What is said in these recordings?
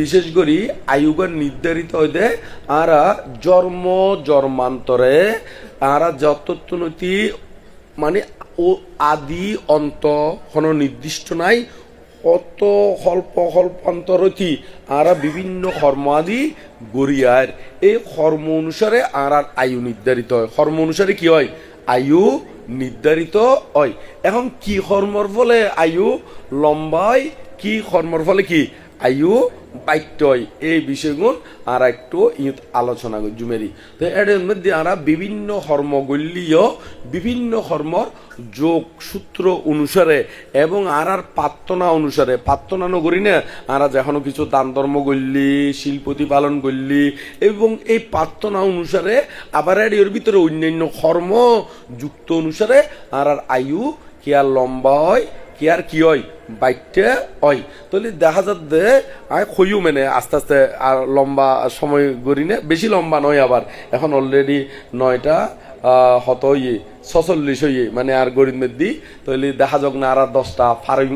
বিশেষ করে আয়ুগর নির্ধারিত হইতে আরা জন্ম, জন্মান্তরে, আরা যতনতি মানে ও আদি অন্ত কোনো নির্দিষ্ট নাই অত হল্প হল্পান্তরতি আরা বিভিন্ন কর্ম আদি গড়িয়ার এই কর্ম অনুসারে আর আর আয়ু নির্ধারিত হয়। কর্ম অনুসারে কি হয়? আয়ু নির্ধারিত হয়। এখন কি কর্মর ফলে আয়ু লম্বা হয়? কি কর্মর ফলে কি? আয়ু বাইট হয় এই বিষয়গুণ আর একটু ইয়ত আলোচনা জুমেরি। তো এর মধ্যে আমরা বিভিন্ন কর্ম গল্লীয় বিভিন্ন কর্মর যোগ সূত্র অনুসারে এবং আর আর প্রার্থনা অনুসারে, প্রার্থনা নগরী না আমরা যেখানে কিছু দান ধর্ম গল্লি, শিল্পতি পালন গল্লি, এবং এই প্রার্থনা অনুসারে আবার এর ভিতরে অন্যান্য কর্ম যুক্ত অনুসারে আর আর আয়ু কি আর লম্বা হয় কি আর কি হয়? বাইটে হয়। তাহলে দেখা যাচ্ছে আয় খইও মানে আস্তে আস্তে আর লম্বা সময় গড়ি না, বেশি লম্বা নয় আবার। এখন অলরেডি নয়টা হত ইয়ে ছচল্লিশ হইয়ে মানে আর গরিব মেদি তাহলে দেখা যাক না আর দশটা ফারই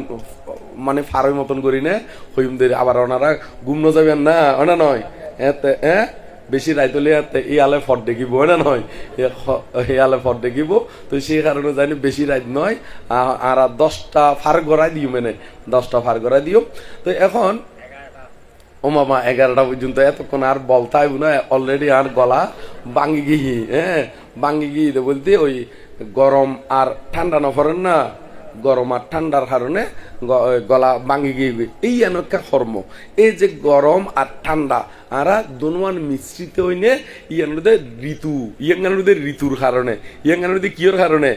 মানে ফারই মতন করি না। হইম দেরি আবার ওনারা ঘুম ন যাবেন না ওনা নয়। এতে হ্যাঁ বেশি রাইত হলে এতে এই আলে ফট দেখিব না নয় এই আলে ফট দেখিব। তো সেই কারণে জানি বেশি রাইত নয় আর দশটা ফার গড়াই দিও মানে। দশটা ফার গড়াই দিও। তো এখন ও মামা এগারোটা পর্যন্ত এতক্ষণ আর বলতে হইব না অলরেডি আর গলা বাঙ্গি গিয়ে হ্যাঁ বাঙ্গি গিয়ে বলতে, ওই গরম আর ঠান্ডা না পড়েন না। গরম আর ঠান্ডার কারণে গলা বাঙ্গি গিয়ে। এই এনেকা কর্ম এই যে গরম আর ঠান্ডা, আরা দনুয়ান মিশ্রিত হইনে ইয়ানোদের ঋতু, ইয়াঙ্গানোদের ঋতুর কারণে ইয়াঙ্গানোদের কিয়র কারণে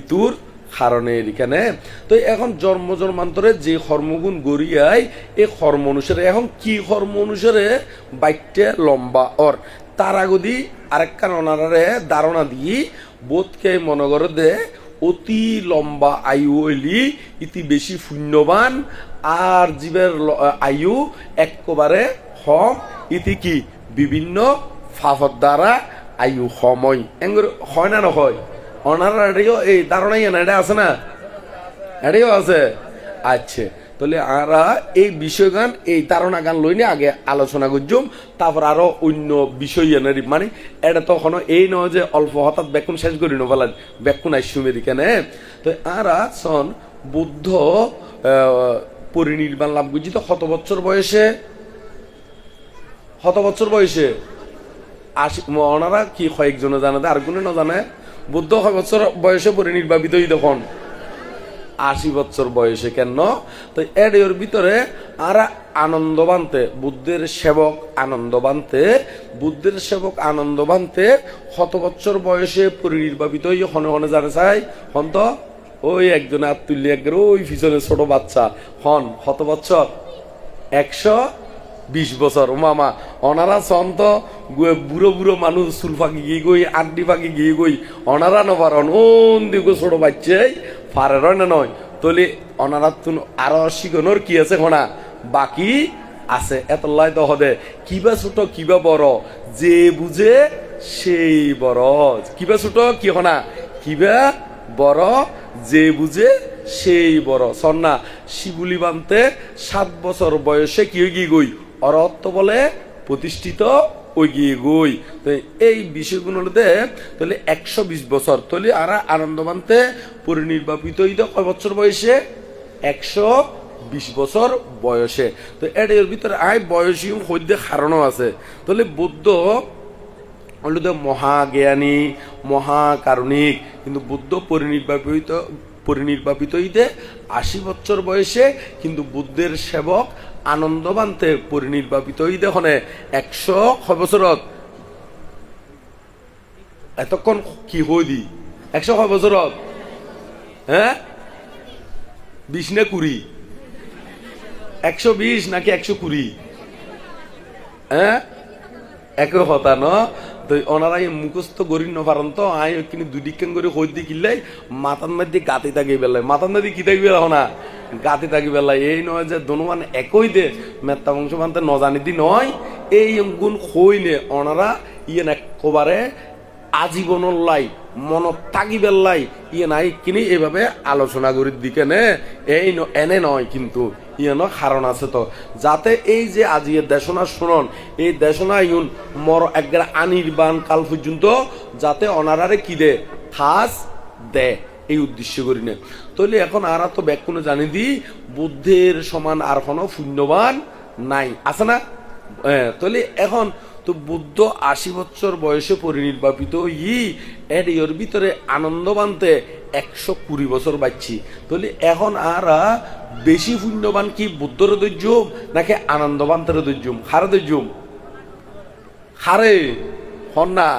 ঋতুর কারণে এখানে তো এখন জন্ম জন্মান্তরে যে কর্মগুণ গড়িয়ায় এই কর্ম অনুসারে, এখন কি কর্ম অনুসারে? বাইকটা লম্বা অর। তার আগদি আরেকখান অনারে ধারণা দিয়ে বোধকে মনে করে দে অতি লম্বা আয়ু হইলি ইতি বেশি শূন্যবান, আর জীবের আয়ু একবারে হম, ইতি কি? বিভিন্ন ফাফত দ্বারা আয়ু সময় এঙ্গুর, হয় না নহয়? অনারা এই ধারণাই না এটা আছে না? এটাও আছে? আচ্ছা। তাহলে আমরা এই বিষয় গান এই ধারণা গান লইনে আগে আলোচনা করছুম তারপর আরও অন্য বিষয় এনে মানে এটা তখন এই নয় যে অল্প হঠাৎ বেকুন শেষ করি নবেলার বেকুন আইসুমের কেন তো আরা সন বুদ্ধ পরিনির্বাণ লাভ করছি তো কত বছর বয়সে। কত বছর বয়সে। আশি ওনারা কি কয়েকজনে জানে আর কোনো না জানে বুদ্ধ কয় বছর বয়সে পরিনির্বাপিত তখন আশি বছর বয়সে কেন? তো এর ভিতরে আর আনন্দ বানতে, বুদ্ধের সেবক আনন্দ বানতে, বুদ্ধের সেবক আনন্দ বানতে শত বছর বয়সে পরিনির্বাপিত হই হনে হনে জানে চাই হন তো? ওই একজনে আর তুললি একবার ওই পিছনে ছোট বাচ্চা, হন, শত বছর। একশো বিশ বছর মামা অনারা সন্ত বুড়ো বুড়ো মানুষ চুল ফাঁকি গিয়ে গই, আড্ডি ফাঁকি গিয়ে গই, অনারা নপারন ওন দিকে ছোট বাচ্চে ফারে রয় না নয়? তলি অনারা তুন আরও শিখনোর কি আছে হনা? বাকি আছে এত লাই তো হবে কিবা ছোট, কিবা বড়। যে বুঝে সেই বড়। কিবা ছোট, কি হনা? কিবা বড়। যে বুঝে সেই বড়। সন্না শিবুলি বানতে সাত বছর বয়সে কি গই অরত্ব বলে প্রতিষ্ঠিত ওই গই। তো এই বিষয়গুলোতে তাহলে একশো বিশ বছর, তাহলে আর আনন্দ মানতে পরিনির্বাপিত হইতে কয় বছর বয়সে? একশো বিশ বছর বয়সে। তো এর ভিতরে আয় বয়সী সদ্য কারণও আছে। তাহলে বুদ্ধ হলো মহাজ্ঞানী, মহাকারণিক, কিন্তু বুদ্ধ পরিনির্বাপিত পরিনির্বাপিত হইতে আশি বছর বয়সে কিন্তু বুদ্ধের সেবক আনন্দবান্তে পরিনির্বাপিত হইতে হনে একশো বছরত এতক্ষণ কি হই দি? একশো ছয় বছরত হ্যাঁ বিশ না কুড়ি একশো বিশ নাকি একশো কুড়ি হ্যাঁ একই কথা ন? তো ওনারা এই মুখস্থ করি ন পারেন তো আই কিন্তু দুদিকান করে হই দি কিনলে মাথার মধ্যে গাতে থাকি বেলায় মাথার মধ্যে কি থাকবে না গাতে থাকি বেলায় এই নয় যে দনুমান একই দে, মেত্তা বংশ মানতে নজানি দি নয়, এই গুণ হই নে ওনারা ইয়ে একবারে আজীবনের লাই, মনত থাকি বেলাই ইয়ে নাই কিনি এইভাবে আলোচনা করি দিকে নে এই এনে নয় কিন্তু ইয়ানো কারণ আছে তো। যাতে এই যে আজিয়ে দেশনা শুনন, এই দেশনা ইউন মর একবার আনির্বাণ কাল পর্যন্ত যাতে অনারারে কি দে খাস দে, এই উদ্দেশ্য করি না তাহলে এখন আর তো ব্যাক কোনো জানি দি, বুদ্ধের সমান আর কোনো পুণ্যবান নাই। আছে না? তাহলে এখন তো বুদ্ধ আশি বছর বয়সে পরিনির্বাপিত ই এর ইয়ের ভিতরে আনন্দ বানতে একশো কুড়ি বছর বাচ্ছি। তাহলে এখন আর বেশি পুণ্যবান কি বুদ্ধর দৈর্যম নাকি আনন্দ বান্তের দৈর্যম হারে দৈর্যম হারে হন না?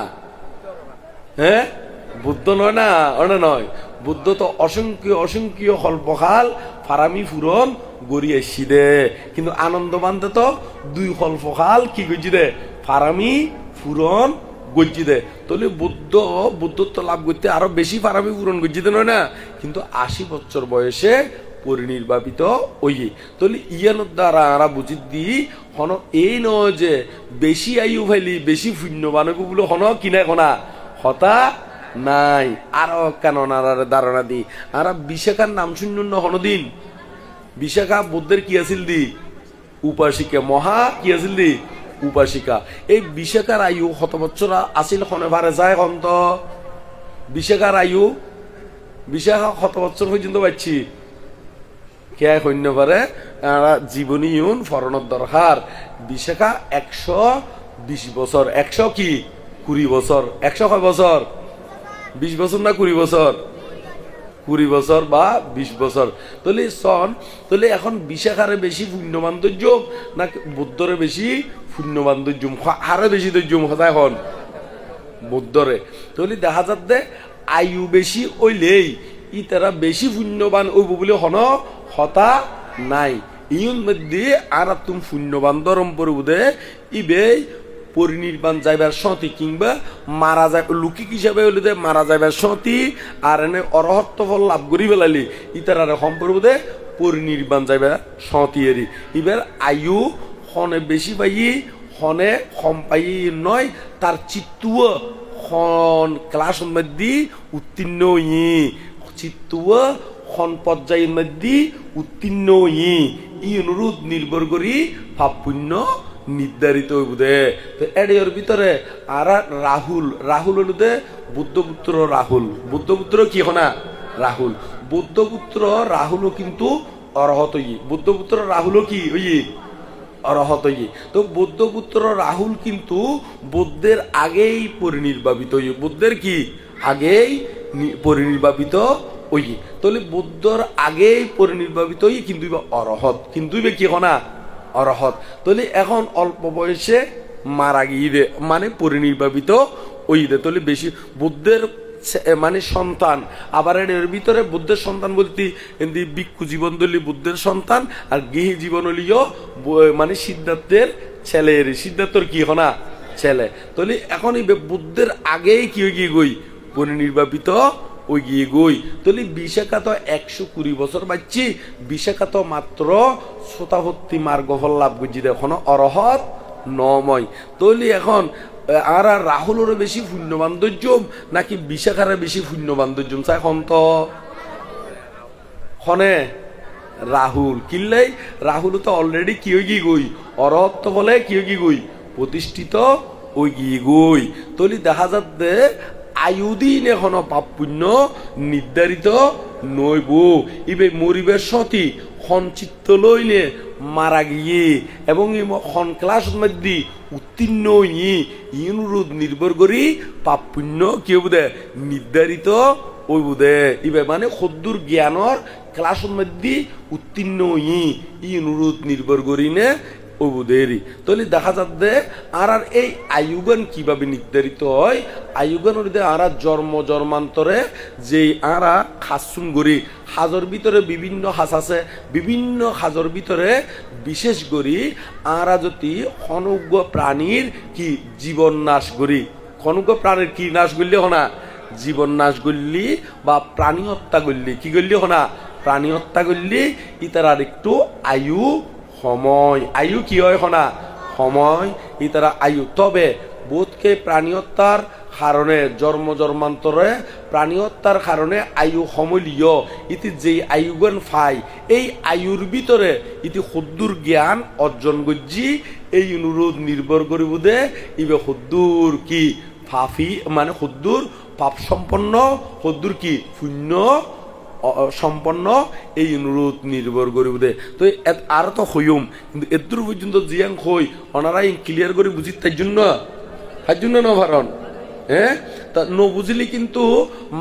হ্যাঁ? বুদ্ধ নয় না? ওটা নয়? বুদ্ধ তো অসংখ্য অসংখ্য কল্পকাল ফারামি ফুরন গড়ি আসছি দে। কিন্তু আনন্দ বান্ধে তো দুই কল্পকাল কি করছি দে? ফারামি ফুরন গজ্জি দে। তাহলে বুদ্ধ, বুদ্ধত্ব লাভ করতে আরও বেশি ফারামি ফুরন গজ্জি দে, নয় না? কিন্তু আশি বছর বয়সে পরিনির্বাপিত ওই তাহলে ইয়ানোর দ্বারা আরা বুঝি দি হন এই নয় যে বেশি আয়ু ফাইলি, বেশি শূন্য বানবো বলে হন কিনা কনা? হতা নাই। আরও কেন নারার ধারণা দি। আর বিশাখার নাম শূন্য হনদিন? বিশাখা বুদ্ধের কি আছিল দি? উপাসিকা, মহা কি আছিল দি? উপাসিকা। এই বিশাখার আয়ু শত বছর আছিল হনে ভারে, যায় হন্ত বিশাখার আয়ু, বিশাখা শত বছর পর্যন্ত পাচ্ছি কে সৈন্য পারে জীবনী ইউন ফরণত দরকার। বিশাখা একশো বিশ বছর। একশো কি? কুড়ি বছর। একশো কয় বছর? বিশ বছর না কুড়ি বছর? কুড়ি বছর বা বিশ বছর। তাহলে সন তাহলে এখন বিশাখারে বেশি পুণ্যবান যোগ না বুদ্ধরে বেশি পুণ্যবান যোগ? হারে বেশি যোগ হতায় হন। বুদ্ধরে। তাহলে দেখা যাচ্ছে আয়ু বেশি ওইলেই ই তারা বেশি পুণ্যবান ওইব বলে হন, হতা নাই। ইউন মধ্যে আর তুমি পুণ্যবান দরম পড়বুদে ইবে পরিনির্বাণ যাইবার সতি কিংবা মারা যায়, লুকিক হিসাবে হলে দে মারা যাইবার সতি আর এনে অরহত্ব ফল লাভ করি পেলালি ইতার আর সম্পর্ক দে পরিনির্বাণ যাইবার সতি এরি। এবার আয়ু হনে বেশি পাই হনে কম পাই নয়, তার চিত্তুয় খন ক্লাস মধ্যে উত্তীর্ণ ই চিত্তুয় খন পর্যায়ের মধ্যে উত্তীর্ণ ই ই অনুরোধ নির্ভর করি ভাব পুণ্য নির্ধারিত হইবুদে তো এর ভিতরে আর রাহুল রাহুল হলুদে বুদ্ধপুত্র রাহুল। বুদ্ধপুত্র কি হনা? রাহুল। বুদ্ধপুত্র রাহুলও কিন্তু অরহত ই বুদ্ধপুত্র রাহুলও কি? ওই অরহত ই তো বুদ্ধপুত্র রাহুল কিন্তু বুদ্ধের আগেই পরিনির্বাপিত ই বুদ্ধের কি? আগেই পরিনির্বাপিত ওই তাহলে বুদ্ধর আগেই পরিনির্বাপিত ই কিন্তু অরহত। কিন্তু কি হনা? অরহত তলি এখন অল্প বয়সে মারা গিয়ে মানে পরিনির্বাপিত ওই দে তাহলে বেশি বুদ্ধের মানে সন্তান। আবার এর ভিতরে বুদ্ধের সন্তান বলতে এমনি ভিক্ষু জীবন দলি বুদ্ধের সন্তান, আর গৃহী জীবন হলিও মানে সিদ্ধার্থের ছেলে ছেলের সিদ্ধার্থর কি হনা? ছেলে। তলি এখন বুদ্ধের আগেই কি গিয়ে গই পরিনির্বাপিত ওই গিয়ে গই। তাহলে বিশাখা তো একশো কুড়ি বছর বাচ্চি বিশাখা তো মাত্র শ্রোতাভক্তি মার্গ ফল লাভ করছি এখন অরহত নময়। তাহলে এখন আর আর রাহুলেরও বেশি পুণ্য বান্ধর্যম নাকি বিশাখারে বেশি পুণ্য বান্ধর্যম চাই এখন তো। খনে রাহুল কিনলেই রাহুল তো অলরেডি কি হয়ে গিয়ে গই? অরহত্ব বলে কি হয়ে গিয়ে গই? প্রতিষ্ঠিত ওই গিয়ে গই। তলি দেখা যাচ্ছে আয়ুদিন এখনও পাপ পুণ্য নির্ধারিত নইব। ইবে মরিবের সতী সঞ্চিত্ত লইলে মারা গিয়ে, এবং খন ক্লাস মধ্যে উত্তীর্ণ ই ইনুরোধ নির্ভর করি পাপ পুণ্য কি বোধে নির্ধারিত ওই বোধে ইবে মানে সদ্দুর জ্ঞানর ক্লাসের মধ্যে উত্তীর্ণ ই অনুরোধ নির্ভর করি নে ও বোধেরই তাহলে দেখা যাচ্ছে আর আর এই আয়ুগান কীভাবে নির্ধারিত হয়? আয়ুগান হইতে আর জন্ম, জন্মান্তরে যে আরা খাসুন করি হাজর ভিতরে বিভিন্ন হাস আছে, বিভিন্ন হাজর ভিতরে বিশেষ করি আরা যদি অনুজ্ঞ প্রাণীর কি জীবন নাশ করি অনুজ্ঞ প্রাণীর কি নাশ করলে হনা? জীবন নাশ করলি বা প্রাণী হত্যা করলি কি করলি হনা? প্রাণী হত্যা করলি ইতার আর একটু আয়ু সময়। আয়ু কি হয় হনা সময়। ইতারা আয়ু। তবে বোধকে প্রাণী হত্যার কারণে জন্ম জন্মান্তরে প্রাণী হত্যার কারণে আয়ু সমলীয়। ইতি যে আয়ুগণ ফাই, এই আয়ুর ভিতরে ইতি সদ্দুর জ্ঞান অর্জন করছি এই অনুরোধ নির্ভর করিব দে, ইবে সদ্দুর কি? ফাফি মানে সদ্দুর পাপ সম্পন্ন সদ্দুর কি? শূন্য। সম্পন্ন এই অনুরোধ নির্ভর করিব দে। তো আর তো হইম কিন্তু এদূর পর্যন্ত জিয়াং হই ওনারা ক্লিয়ার করে বুঝি তার জন্য তার জন্য ন ভারণ হ্যাঁ তা ন বুঝলি কিন্তু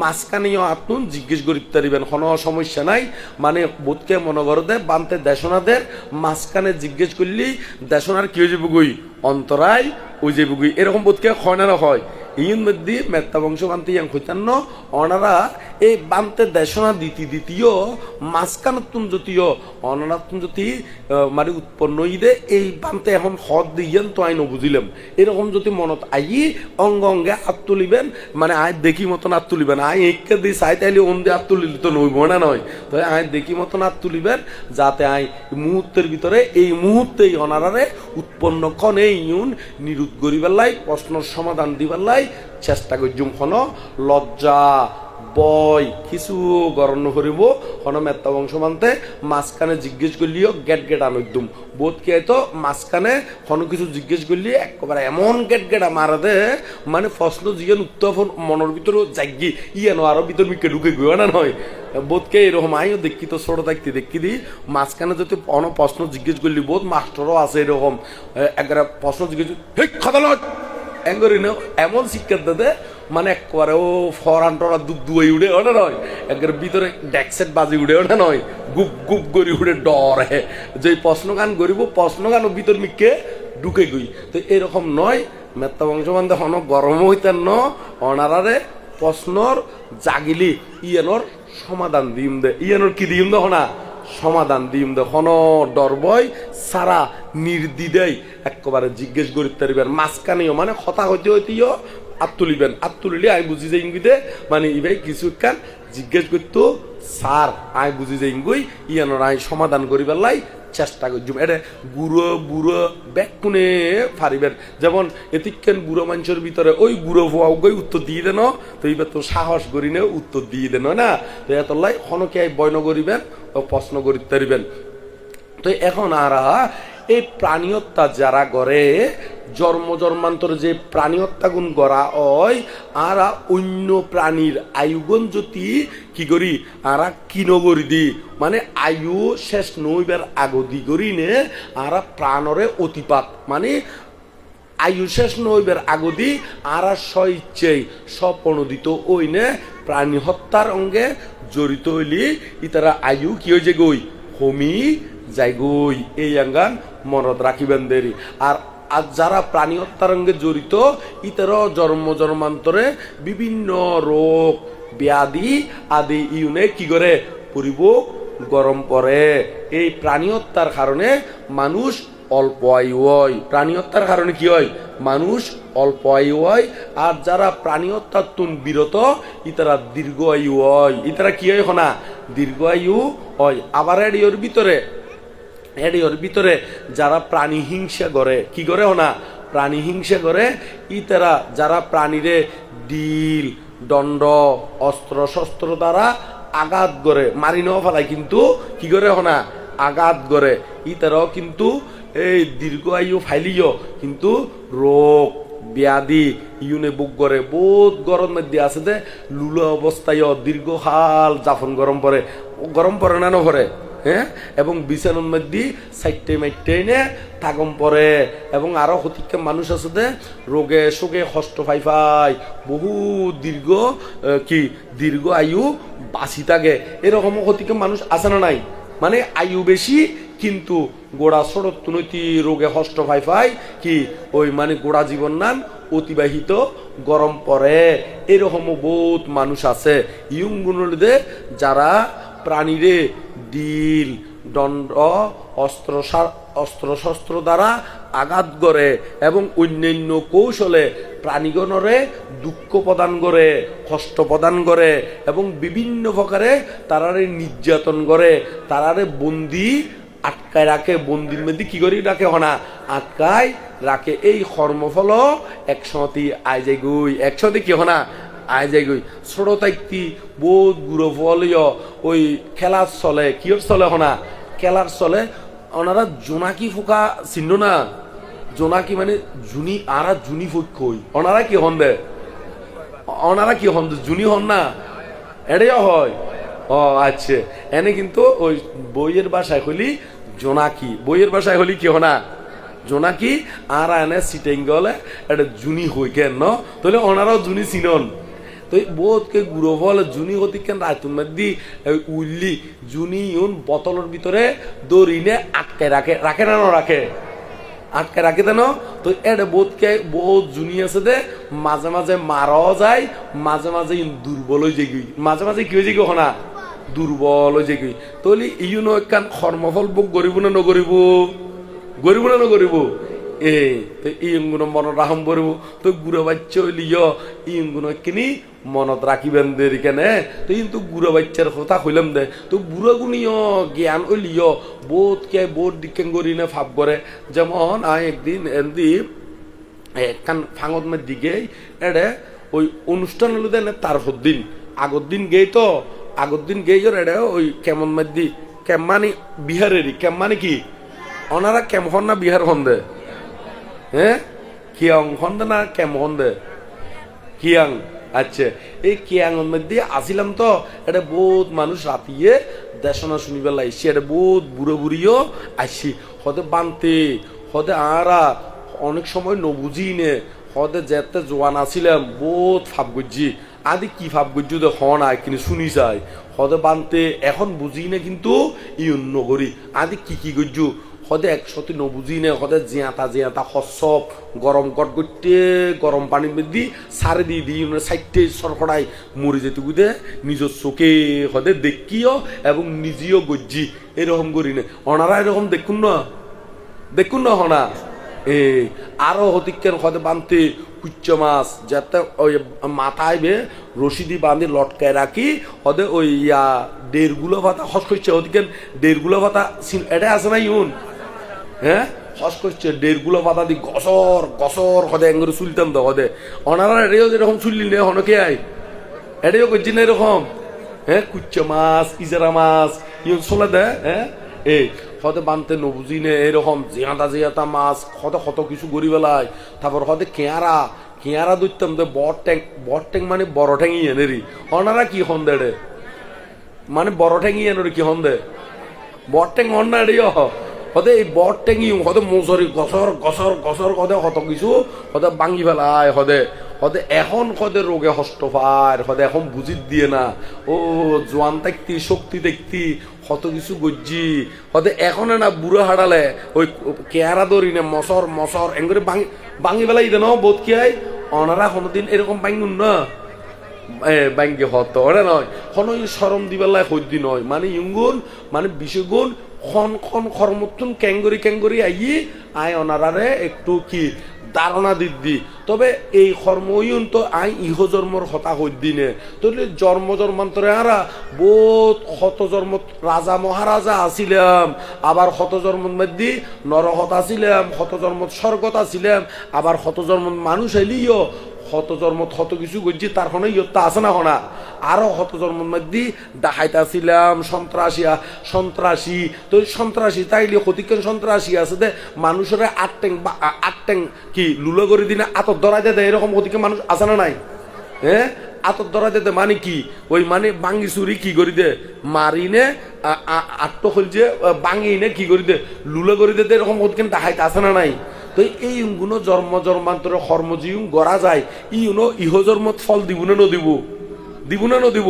মাঝখানেও আতুন জিজ্ঞেস করি পারিবেন কোনো সমস্যা নাই। মানে বোধকে মনে করো দে বানতে দেশনাদের মাঝখানে জিজ্ঞেস করলি দেশনার কি হয়ে যাব গই অন্তরায় ওই যাব গই এরকম বোধকে হয় না হয় ইন মধ্যে মেত্তা বংশ বান্তে ইয়াং হইতান্ন অনারা এই বান্তে দেশনা দিতি দ্বিতীয় মাঝখানতুন যতীয় অনারাতুন যদি মানে উৎপন্ন ইদে এই বান্তে এখন হদ দিয়েন তো আই নবুঝিলাম এরকম যদি মনত আই অঙ্গ অঙ্গে হাত তুলিবেন মানে আয় দেখি মতন হাত তুলিবেন। আয় একে দি চাই তাইলে অন দিয়ে হাত তুলিলে তো নইব, না নয়। তো আয় দেখি মতন হাত তুলিবেন, যাতে আই মুহূর্তের ভিতরে এই মুহূর্তেই অনারারে উৎপন্ন কনে ইউন নিরুদ করিবার লাই, প্রশ্নর সমাধান দিবার লাই চেষ্টা করছুম হন, লজ্জা বয় কিছু গরণ করিব হন মেত্তা বংশ মানতে, মাঝখানে জিজ্ঞেস করলিও গেট গেট আনুদ্যুম বোধ কে তো মাঝখানে হন কিছু জিজ্ঞেস করলি একবারে এমন গেট গেটা মারা দে মানে প্রশ্ন জিজ্ঞেন উত্তর মনের ভিতরে জাগি, ইয়েন আরও ভিতর মিকে ঢুকে গিয়ে না নয়? বোধকে এরকম, আইও দেখি তো, ছোট থাকতে দেখি দি, মাঝখানে যদি অন প্রশ্ন জিজ্ঞেস করলি বোধ মাস্টারও আছে এরকম একবারে প্রশ্ন জিজ্ঞেস ঠিক কথা লয় এঙ্গরি না এমন শিক্ষা দাদে মানে একবারে ও ফরান টরা দুধ দুয়াই উড়ে, ওটা নয়। একবারে ভিতরে ডেক্সেট বাজি উড়ে, ওটা নয়। গুপ গুপ করি উড়ে ডর। যে প্রশ্ন গান করিব প্রশ্ন গান ভিতর মিকে ঢুকে গই। তো এরকম নয়। মেত্তা বংশ বান্ধে হন, গরম হইতেন ন, অনারারে প্রশ্নর জাগিলি, ইয়ানোর সমাধান দিম দে। ইয়ানোর কি দিম দে হনা? সমাধান দিম দেখন ডর ডরবই, সারা নির্দিদেই একেবারে জিজ্ঞেস করি তারিবেন মাঝখানেও মানে কথা হইতে হইতেও আত্মুলিবেন আত্মুলিলে আমি বুঝি যাই ইঙ্গুইতে মানে ইবাই কিছু জিজ্ঞেস করতো, স্যার আই বুঝি যাই ইঙ্গুই ইয়ানোর আই সমাধান করিবার লাই চেষ্টা করছি। এটা গুঁড়ো বুড়ো ব্যাকুনে কোনে ফারিবেন। যেমন এতিকেন বুড়ো মানুষের ভিতরে ওই গুঁড়ো ভুয়া গই উত্তর দিয়ে দেন, তো এইবার তো সাহস করি না উত্তর দিয়ে দেন, না? তো এত লাই, হনকে বয়ন করিবেন ও প্রশ্ন করিতে পারিবেন। তো এখন আরা এই প্রাণী হত্যা যারা করে, জন্ম জন্মান্তর যে প্রাণী হত্যা গুণ করা হয়, আরা অন্য প্রাণীর আয়ুগুণ যদি কি করি, আরা কিনগরি দি। মানে আয়ু শেষ নইবার আগদি করি নে আরা প্রাণরে অতিপাত। মানে আয়ু শেষ নইবের আগদি আর স্বইচ্ছেই স্বপ্রণোদিত ওইনে প্রাণী হত্যার অঙ্গে জড়িত হইলি, ইতারা আয়ু কি হয়ে যে গই? হমি যাই গই এই আঙ্গান মনত রাখিবেন দেরি। আর আর যারা প্রাণী হত্যার অঙ্গে জড়িত, ইতার জন্ম জন্মান্তরে বিভিন্ন রোগ, ব্যাধি আদি ইউনে কি করে পরিব? গরম পড়ে। এই প্রাণী হত্যার কারণে মানুষ অল্প আয়ু হয়। প্রাণী হত্যার কারণে কি হয়? মানুষ অল্প আয়ু হয়। আর যারা প্রাণী হত্যার তুন বিরত, ইতারা দীর্ঘ আয়ু হয়। ইতারা কি হয় না দীর্ঘ আয়ু হয়। আবার এর ভিতরে এর ভিতরে যারা প্রাণী হিংসা করে, কি করে না প্রাণী হিংসা করে, ইতারা যারা প্রাণীরে ডিল, দণ্ড, অস্ত্র, শস্ত্র দ্বারা আঘাত করে, মারি নেওয়া ফেলায় কিন্তু কি করে হনা আঘাত করে। ইতারাও কিন্তু এই দীর্ঘ আয়ু ফাইলিও কিন্তু রোগ, ব্যাধি, ইউনে বুক করে বহুত গরম মধ্যে আছে যে লুলো অবস্থায় দীর্ঘকাল জাফন গরম পরে। গরম পরে না নভরে? হ্যাঁ এবং বিছানোর মধ্যে সাইটে মাইটে নে থাগম পরে। এবং আরও হতিকে মানুষ আছে যে রোগে শোকে কষ্ট ফাই ফাই বহু দীর্ঘ কি, দীর্ঘ আয়ু বাঁচি থাকে। এরকম হতিকে মানুষ আছে না নাই? মানে আয়ু বেশি, কিন্তু গোড়া সড়ক রোগে হষ্ট ফাই ফাই কি, ওই মানে গোড়া জীবন নান অতিবাহিত গরম পড়ে এরকম বহুত মানুষ আছে। ইয়ংগুণে যারা প্রাণীরে ডিল দণ্ড, অস্ত্র অস্ত্র শস্ত্র দ্বারা আঘাত করে এবং অন্যান্য কৌশলে প্রাণীগণরে দুঃখ প্রদান করে, কষ্ট প্রদান করে এবং বিভিন্ন প্রকারে তারারে নির্যাতন করে। তারারে বন্দি আটকায় রাখে। বন্দির মধ্যে কি করি রাখে হনা? আটকায় রাখে। এই কর্মফল একসাথে আয় যায় গুই একসাথে কি হনা? আয় গুই ছোট বহুত গুড়ো ওই খেলার চলে কিয়র চলে হনা খেলার চলে ওনারা জোনাকি ফুকা চিহ্ন না? জোনাকি মানে জুনি আরা জুনি ফুক কই ওনারা কি হন দে? ওনারা কি হন জুনি হন না? এটাই হয়। ও আচ্ছা। এনে কিন্তু ওই বইয়ের বাসায় হলি জোনাকি। বইয়ের বাসায় হলি কি হনা জোনাকি আর এনে সিটেং গলে এটা জুনি হই কেন তাহলে ওনারাও জুনি চিনন। তো বোধকে গুঁড়ো ফল জুনি হতি কেন রাতুন দি উল্লি, জুনি, ইউন বোতলের ভিতরে দড়িনে আটকে রাখে রাখে না রাখে আটকে রাখে দেন তো এটা বোধকে বহুত জুনি আছে দে মাঝে মাঝে মারাও যায় মাঝে মাঝে দুর্বল হয়ে যাই মাঝে মাঝে কি হয়ে যাই না দুর্বল হয়ে যাই তাহলে ইউনো একখান কর্মফল ভোগ করিব না নকরিব গরিব না নকরিব এ তো ইয়ংগুলো মনত রাখম করিব তো গুড়ো বাচ্চা হইলিও ইয়ংগুলো কিনি মনত রাখিবেন দের কেনে। তো কিন্তু গুড়ো বাচ্চার কথা কইলাম দে। তো বুড়ো গুণীয় জ্ঞান হইলিও বহুত কে বহুত দিকেন করি না ভাব করে যেমন আই একদিন এমদি একখান ফাঙত মে দিকে এড়ে ওই অনুষ্ঠান হলো দেন তার দিন। আগর দিন গেই তো। আগর দিন গেই এড়ে ওই কেমন মাদি কেমানি বিহারেরই কেমানি কি? ওনারা কেমন না বিহার হন দে? হ্যাঁ কিয়ং হন দে না কেম হন দে? কিয়াং? আচ্ছা এই কিয়াংয়ের মধ্যে আসিলাম তো, এটা বহুত মানুষ রাতিয়ে দেশনা শুনিবার লাগছে এটা বহুত বুড়ো বুড়িও আসছি হতে বানতে হতে আরা অনেক সময় নবুঝি নে হতে যেতে জোয়ান আসিলাম বহুত ফাপ গুজি আদি কি ফাপ গুজি তো হন আয় কিন্তু শুনি চাই হতে বানতে, এখন বুঝি না কিন্তু ইউন নগরী আদি কি কি গজ্জু? সদে একসাথে নবুঝি নে সদে জিয়াতা জিয়াতা সব গরম কট করতে গরম পানি দি সারে দি দি সাইডে সরকড়াই মরে যেতে গুদে নিজের চোখে সদে দেখিও এবং নিজেও গজ্জি। এরকম করি নে। অনারা এরকম দেখুন না? দেখুন না হনা এ, আরও হতিকের সদে বানতে কুচ্চ মাছ, যাতে ওই মাথায় বে রশিদি বাঁধি লটকায় রাখি হদে ওই ইয়া দেড়গুলো ভাতা হস করছে ওদিকে দেড়গুলো ভাতা এটা আছে না ইউন? হ্যাঁ? হস করছে, দেড়গুলো পাতা দি, গসর গসর, হদে এঙ্গরে চুলতাম তো, হদে। অনারা এটাও যেরকম চুললি, নে হনকে আই? এটাও করছি না এরকম। হ্যাঁ কুচ্চ মাছ, ইজারা মাছ ইউন চলে দে হ্যাঁ? এই হতে বানতে নবুঝি নে, এরকম জিয়াতা জিয়াতা মাছ কত কত কিছু গড়ি বেলায়। তারপর হতে কেয়ারা কেয়ারা ধরতাম তো বড় ট্যাং বড় ট্যাং মানে বড় ঠ্যাঙি এনেরি অনারা কি হন দে মানে বড় ঠ্যাঙি এনরি কি হন দে? বড় ট্যাং হন না এড়িও হতে এই বট টেঙি হতে মজরি গছর গছর গছর কদে কত কিছু হতে ভাঙি ফেলায় হদে হতে এখন কদে রোগে হষ্ট পায় হদে এখন বুঝি দিয়ে না। ও জোয়ান দেখতি শক্তি দেখতি কত কিছু গজ্জি হতে এখন না বুড়ো হারালে ওই কেয়ারা দরি না মসর মসর এঙ্গরে ভাঙি ভাঙি ফেলাই দেন বোধ কি হয় অনারা কোনোদিন এরকম ভাঙুন না। ব্যাংকে হত ওরা নয় কোনো সরম দিবেলায় হদ্দি নয় মানে ইঙ্গুন মানে বিশেগুণ খন খন খরমতুন ক্যাঙ্গরি ক্যাঙ্গরি আইয়ে আয় অনারারে একটু কি ধারণা দিদি তবে এই কর্মইন তো আই ইহ জন্মর হতা হদ্দিনে তাহলে জন্ম জন্মান্তরে আরা বহুত শত জন্ম রাজা মহারাজা আছিলাম আবার শত জন্ম মধ্যে নরহত আছিলাম শত জন্ম স্বর্গত আছিলাম আবার শত জন্ম মানুষ এলিও হত জন্ম হত কিছু করছি তার হনে ইয়ত্তা আছে না হনা। আরও হত জন্মের মধ্যে ডাকাইতা ছিলাম সন্ত্রাসী। তো সন্ত্রাসী তাইলে ক্ষতিকর সন্ত্রাসী আছে দে? মানুষের আটটেং বা আটটেং কি লুলো করে দিনে আতর ধরা দেয় এরকম ক্ষতিকর মানুষ আছে না নাই? হ্যাঁ আতর ধরা দিতে মানে কি? ওই মানে বাঙ্গি চুরি কি করি দে? মারি নে আট্ট যে বাঙ্গি নে কি করি দে? লুলো করে দে এরকম ক্ষতিকর ডাকাইতে আছে না নাই? তো এই গুণ জন্ম জন্মান্তর কর্মজীব গড়া যায়। ইউনো ইহ জন্মত ফল দিব না নদিব। দিব না নদিব।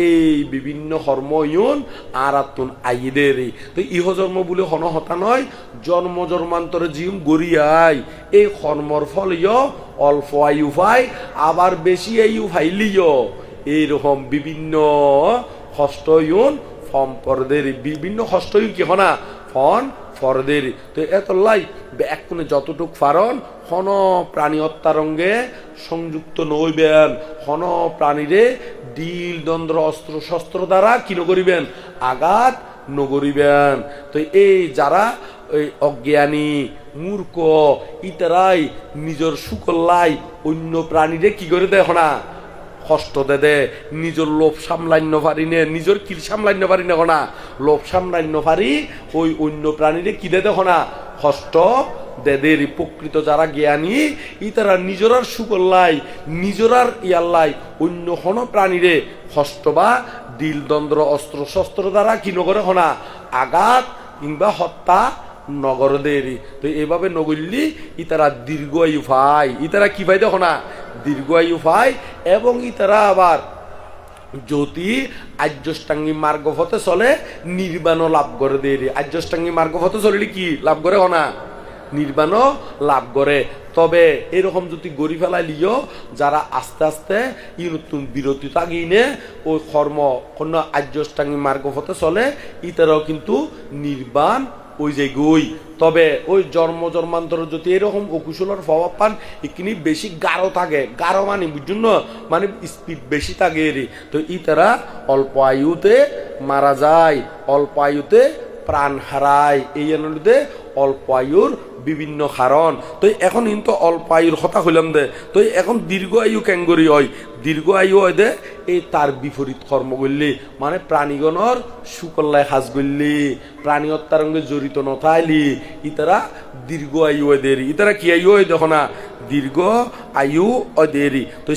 এই বিভিন্ন কর্ম ইউন আর আত্মন আইদের। তো ইহ জন্ম বলে হন হতা নয়, জন্ম জন্মান্তরে জিম গড়িয়াই। এই কর্মর ফল ইয়, অল্প আয়ু পাই আবার বেশি আয়ু ফাইলিও এইরকম বিভিন্ন হস্ত ইউন, ফম পরদের বিভিন্ন হস্ত ইউন কি হনা? ফন ফরদের তো এত লাই এক কোণে যতটুক ফারণ হন প্রাণী হত্যারঙ্গে সংযুক্ত নইবেন। হন প্রাণীরে ডিল, দন্দ্র, অস্ত্র, শস্ত্র দ্বারা কিনো করিবেন আঘাত নগরিবেন। তো এই যারা ওই অজ্ঞানী, মূর্খ, ইতারাই, নিজের সুকল্লাই অন্য প্রাণীরে কি করে দেখো না কষ্ট দে দে, নিজের লোভ সামলাইন্য পারি নে, নিজের কিল সামলাইন্য পারি না না লোভ সামলাইন্য পারি, ওই অন্য প্রাণীরে কি দে দেখো না কষ্ট দেদের প্রকৃত যারা জ্ঞানী, ই তারা নিজরার সুকল্লাই নিজরার ইয়াল্লাই অন্য হন প্রাণীরে। কষ্ট বা দিল দন্দ্র অস্ত্র শস্ত্র দ্বারা কি নগরে হনা আঘাত কিংবা হত্যা নগর দেরি তো এভাবে নগরলি ইতারা দীর্ঘ আয়ু পায় ইতারা কি পাই দেখো না দীর্ঘ আয়ু পায় এবং ইতারা আবার যদি আর্যষ্টাঙ্গী মার্গ হতে চলে, নির্বাণও লাভ করে দেরি। আর্যষ্টাঙ্গী মার্গ হতে চলিলে কি লাভ করে হনা? নির্বাণও লাভ করে। তবে এরকম যদি গড়ি ফেলাই লিও, যারা আস্তে আস্তে ই নতুন বিরতি তাগিনে ওই কর্ম কোনো আর্যষ্টাঙ্গী মার্গ হতে চলে, ইতারাও কিন্তু নির্বাণ ওই যে গই। তবে ওই জন্ম জন্মান্তর যদি এরকম অকুশলের প্রভাব পান, এখানে বেশি গাঢ় থাকে। গাঢ় মানে বুঝুন? মানে স্পিড বেশি থাকে এরই। তো ই তারা অল্প আয়ুতে মারা যায়, অল্প আয়ুতে প্রাণ হারায়। এই অনুরোধে অল্প আয়ুর বিভিন্ন কারণ তই এখন কিন্তু অল্প আয়ুর কথা হইলাম দে। তই এখন দীর্ঘ আয়ু ক্যাঙ্গরি হয়। দীর্ঘ আয়ু হয় দে, এই তার বিপরীত কর্ম করলি মানে প্রাণীগণর সুকল্লায় হাস করলি প্রাণী হত্যার সঙ্গে জড়িত নথাইলি। ইতারা দীর্ঘ আয়ু হয় দেরি ইতারা কি আয়ু হয় দেখো না দীর্ঘ আয়ু হয় দেরি তো